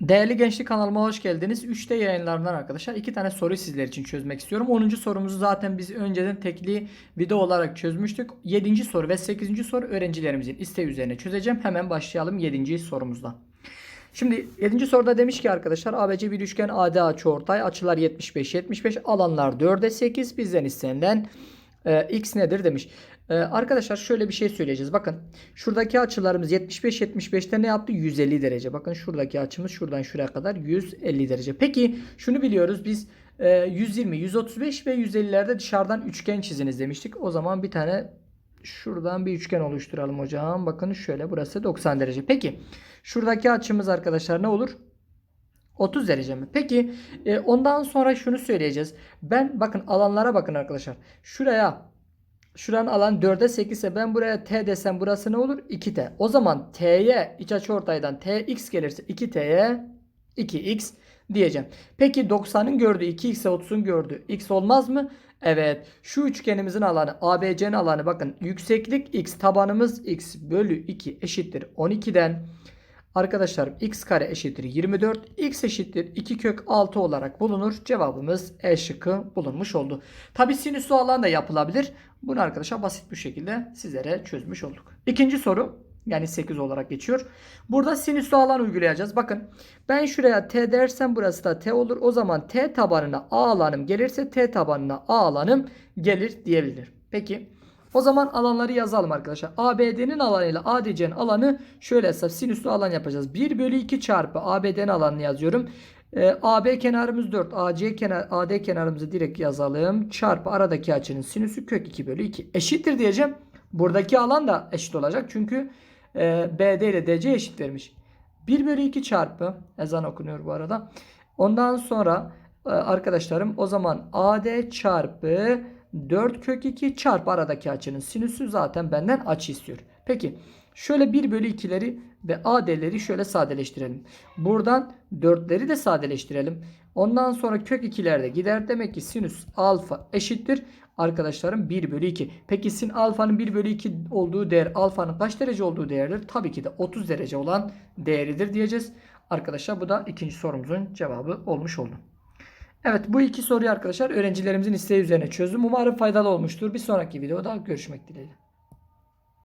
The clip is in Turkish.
Değerli Gençlik kanalıma hoş geldiniz. 3'te yayınlarından arkadaşlar iki tane soru sizler için çözmek istiyorum. 10. sorumuzu zaten biz önceden tekli video olarak çözmüştük. 7. soru ve 8. soru öğrencilerimizin isteği üzerine çözeceğim. Hemen başlayalım 7. sorumuzla. Şimdi 7. soruda demiş ki arkadaşlar ABC bir üçgen AD açıortay açılar 75 75 alanlar 4'e 8 bizden istenilen e, x nedir demiş. E, arkadaşlar şöyle bir şey söyleyeceğiz. Bakın şuradaki açılarımız 75 75'te ne yaptı? 150 derece. Bakın şuradaki açımız şuradan şuraya kadar 150 derece. Peki şunu biliyoruz biz e, 120, 135 ve 150'lerde dışarıdan üçgen çiziniz demiştik. O zaman bir tane şuradan bir üçgen oluşturalım hocam. Bakın şöyle burası 90 derece. Peki şuradaki açımız arkadaşlar ne olur? 30 derece mi? Peki e, ondan sonra şunu söyleyeceğiz. Ben bakın alanlara bakın arkadaşlar. Şuraya şuranın alan 4'e 8 ise ben buraya t desem burası ne olur? 2t. O zaman t'ye iç açı ortaydan tx gelirse 2t'ye 2x diyeceğim. Peki 90'ın gördüğü 2x'e 30'un gördüğü x olmaz mı? Evet. Şu üçgenimizin alanı ABC'nin alanı bakın yükseklik x tabanımız x bölü 2 eşittir 12'den. Arkadaşlar x kare eşittir 24. x eşittir 2 kök 6 olarak bulunur. Cevabımız E şıkkı bulunmuş oldu. Tabi sinüsü alan da yapılabilir. Bunu arkadaşlar basit bir şekilde sizlere çözmüş olduk. İkinci soru yani 8 olarak geçiyor. Burada sinüsü alan uygulayacağız. Bakın ben şuraya t dersem burası da t olur. O zaman t tabanına a alanım gelirse t tabanına a alanım gelir diyebilir. Peki o zaman alanları yazalım arkadaşlar. ABD'nin alanıyla ADC'nin alanı şöyle hesap sinüslü alan yapacağız. 1 bölü 2 çarpı ABD'nin alanını yazıyorum. Ee, AB kenarımız 4. AC kenar, AD kenarımızı direkt yazalım. Çarpı aradaki açının sinüsü kök 2 bölü 2. Eşittir diyeceğim. Buradaki alan da eşit olacak. Çünkü e, BD ile DC eşit vermiş. 1 bölü 2 çarpı ezan okunuyor bu arada. Ondan sonra e, arkadaşlarım o zaman AD çarpı 4 kök 2 çarpı aradaki açının sinüsü zaten benden açı istiyor. Peki şöyle 1 bölü 2'leri ve AD'leri şöyle sadeleştirelim. Buradan 4'leri de sadeleştirelim. Ondan sonra kök 2'lerde gider. Demek ki sinüs alfa eşittir. Arkadaşlarım 1 bölü 2. Peki sin alfanın 1 bölü 2 olduğu değer alfanın kaç derece olduğu değerdir? Tabii ki de 30 derece olan değeridir diyeceğiz. Arkadaşlar bu da ikinci sorumuzun cevabı olmuş oldu. Evet bu iki soruyu arkadaşlar öğrencilerimizin isteği üzerine çözdüm. Umarım faydalı olmuştur. Bir sonraki videoda görüşmek dileğiyle.